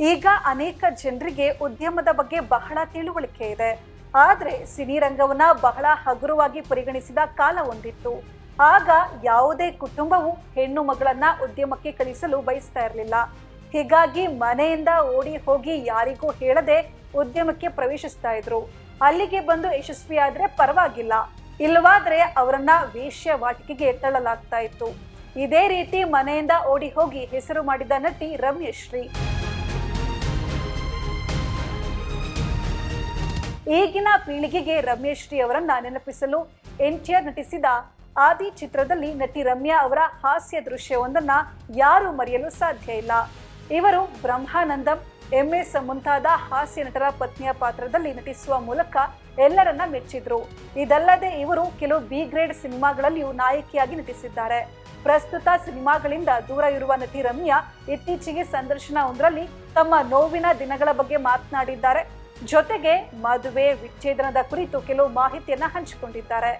ಈಗ ಅನೇಕ ಜನರಿಗೆ ಉದ್ಯಮದ ಬಗ್ಗೆ ಬಹಳ ತಿಳುವಳಿಕೆ ಇದೆ. ಆದ್ರೆ ಸಿನಿರಂಗವನ್ನ ಬಹಳ ಹಗುರವಾಗಿ ಪರಿಗಣಿಸಿದ ಕಾಲ ಒಂದಿತ್ತು. ಆಗ ಯಾವುದೇ ಕುಟುಂಬವು ಹೆಣ್ಣು ಮಗಳನ್ನ ಉದ್ಯಮಕ್ಕೆ ಕಳಿಸಲು ಬಯಸ್ತಾ ಇರಲಿಲ್ಲ. ಹೀಗಾಗಿ ಮನೆಯಿಂದ ಓಡಿ ಹೋಗಿ ಯಾರಿಗೂ ಹೇಳದೆ ಉದ್ಯಮಕ್ಕೆ ಪ್ರವೇಶಿಸ್ತಾ ಇದ್ರು. ಅಲ್ಲಿಗೆ ಬಂದು ಯಶಸ್ವಿಯಾದ್ರೆ ಪರವಾಗಿಲ್ಲ. ಇಲ್ಲವಾದ್ರೆ ಅವರನ್ನ ವೇಶ್ಯವಾಟಿಕೆಗೆ ತಳ್ಳಲಾಗ್ತಾ ಇತ್ತು. ಇದೇ ರೀತಿ ಮನೆಯಿಂದ ಓಡಿ ಹೋಗಿ ಹೆಸರು ಮಾಡಿದ ನಟಿ ರಮ್ಯಶ್ರೀ. ಈಗಿನ ಪೀಳಿಗೆಗೆ ರಮೇಶ್ ಶ್ರೀ ಅವರನ್ನ ನೆನಪಿಸಲು ಎನ್ ಟಿ ಆರ್ ನಟಿಸಿದ ಆದಿ ಚಿತ್ರದಲ್ಲಿ ನಟಿ ರಮ್ಯಾ ಅವರ ಹಾಸ್ಯ ದೃಶ್ಯವೊಂದನ್ನ ಯಾರು ಮರೆಯಲು ಸಾಧ್ಯ ಇಲ್ಲ. ಇವರು ಬ್ರಹ್ಮಾನಂದಂ ಎಂ ಎಸ್ ಮುಂತಾದ ಹಾಸ್ಯ ನಟರ ಪತ್ನಿಯ ಪಾತ್ರದಲ್ಲಿ ನಟಿಸುವ ಮೂಲಕ ಎಲ್ಲರನ್ನ ಮೆಚ್ಚಿದ್ರು. ಇದಲ್ಲದೆ ಇವರು ಕೆಲವು ಬಿ ಗ್ರೇಡ್ ಸಿನಿಮಾಗಳಲ್ಲಿಯೂ ನಾಯಕಿಯಾಗಿ ನಟಿಸಿದ್ದಾರೆ. ಪ್ರಸ್ತುತ ಸಿನಿಮಾಗಳಿಂದ ದೂರ ಇರುವ ನಟಿ ರಮ್ಯಾ ಇತ್ತೀಚೆಗೆ ಸಂದರ್ಶನ ಒಂದರಲ್ಲಿ ತಮ್ಮ ನೋವಿನ ದಿನಗಳ ಬಗ್ಗೆ ಮಾತನಾಡಿದ್ದಾರೆ. ಜೊತೆಗೆ ಮದುವೆ ವಿಚ್ಛೇದನದ ಕುರಿತು ಕೆಲವು ಮಾಹಿತಿಯನ್ನ ಹಂಚಿಕೊಂಡಿದ್ದಾರೆ.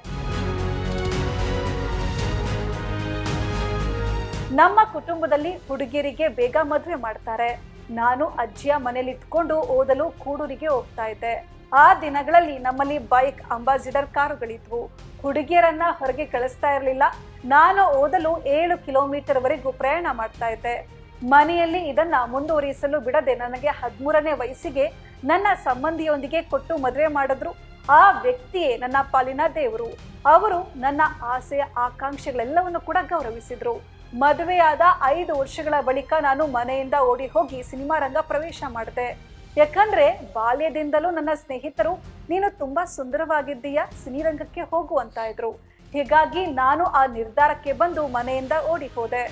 ನಮ್ಮ ಕುಟುಂಬದಲ್ಲಿ ಹುಡುಗಿಯರಿಗೆ ಬೇಗ ಮದುವೆ ಮಾಡ್ತಾರೆ. ನಾನು ಅಜ್ಜಿಯ ಮನೇಲಿ ಇದ್ಕೊಂಡು ಓದಲು ಕೂಡೂರಿಗೆ ಹೋಗ್ತಾ ಇದ್ದೆ. ಆ ದಿನಗಳಲ್ಲಿ ನಮ್ಮಲ್ಲಿ ಬೈಕ್, ಅಂಬಾಸಿಡರ್ ಕಾರುಗಳಿದ್ವು. ಹುಡುಗಿಯರನ್ನ ಹೊರಗೆ ಕಳಿಸ್ತಾ ಇರಲಿಲ್ಲ. ನಾನು ಓದಲು ಏಳು ಕಿಲೋಮೀಟರ್ ವರೆಗೂ ಪ್ರಯಾಣ ಮಾಡ್ತಾ ಇದ್ದೆ. ಮನೆಯಲ್ಲಿ ಇದನ್ನ ಮುಂದುವರಿಸಲು ಬಿಡದೆ ನನಗೆ ಹದಿಮೂರನೇ ವಯಸ್ಸಿಗೆ ನನ್ನ ಸಂಬಂಧಿಯೊಂದಿಗೆ ಕೊಟ್ಟು ಮದುವೆ ಮಾಡಿದ್ರು. ಆ ವ್ಯಕ್ತಿಯೇ ನನ್ನ ಪಾಲಿನ ದೇವರು. ಅವರು ನನ್ನ ಆಸೆಯ ಆಕಾಂಕ್ಷೆಗಳೆಲ್ಲವನ್ನು ಕೂಡ ಗೌರವಿಸಿದ್ರು. ಮದುವೆಯಾದ ಐದು ವರ್ಷಗಳ ಬಳಿಕ ನಾನು ಮನೆಯಿಂದ ಓಡಿ ಹೋಗಿ ಸಿನಿಮಾ ರಂಗ ಪ್ರವೇಶ ಮಾಡಿದೆ. ಯಾಕಂದ್ರೆ ಬಾಲ್ಯದಿಂದಲೂ ನನ್ನ ಸ್ನೇಹಿತರು, ನೀನು ತುಂಬಾ ಸುಂದರವಾಗಿದ್ದೀಯ? ಸಿನಿರಂಗಕ್ಕೆ ಹೋಗು ಅಂತ ಇದ್ರು. ಹೀಗಾಗಿ ನಾನು ಆ ನಿರ್ಧಾರಕ್ಕೆ ಬಂದು ಮನೆಯಿಂದ ಓಡಿ ಹೋದೆ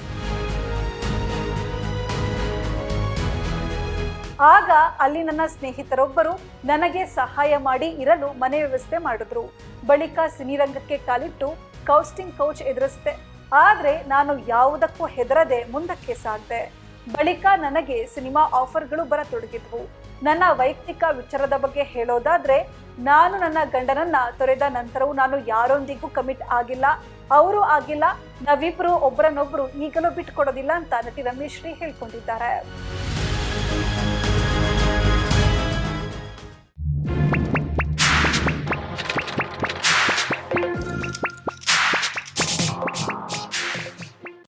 ಆಗ ಅಲ್ಲಿ ನನ್ನ ಸ್ನೇಹಿತರೊಬ್ಬರು ನನಗೆ ಸಹಾಯ ಮಾಡಿ ಇರಲು ಮನೆ ವ್ಯವಸ್ಥೆ ಮಾಡಿದ್ರು. ಬಳಿಕ ಸಿನಿರಂಗಕ್ಕೆ ಕಾಲಿಟ್ಟು ಕೌಸ್ಟಿಂಗ್ ಕೌಚ್ ಎದುರಿಸಿದೆ. ಆದ್ರೆ ನಾನು ಯಾವುದಕ್ಕೂ ಹೆದರದೆ ಮುಂದಕ್ಕೆ ಸಾಗಿದೆ. ಬಳಿಕ ನನಗೆ ಸಿನಿಮಾ ಆಫರ್ಗಳು ಬರತೊಡಗಿದ್ವು. ನನ್ನ ವೈಯಕ್ತಿಕ ವಿಚಾರದ ಬಗ್ಗೆ ಹೇಳೋದಾದ್ರೆ, ನಾನು ನನ್ನ ಗಂಡನನ್ನ ತೊರೆದ ನಂತರವೂ ನಾನು ಯಾರೊಂದಿಗೂ ಕಮಿಟ್ ಆಗಿಲ್ಲ. ಅವರು ಆಗಿಲ್ಲ. ನಾವಿಬ್ರು ಒಬ್ಬರನ್ನೊಬ್ರು ಈಗಲೂ ಬಿಟ್ಕೊಡೋದಿಲ್ಲ ಅಂತ ನಟಿ ರಮೇಶ್ ಶ್ರೀ ಹೇಳ್ಕೊಂಡಿದ್ದಾರೆ.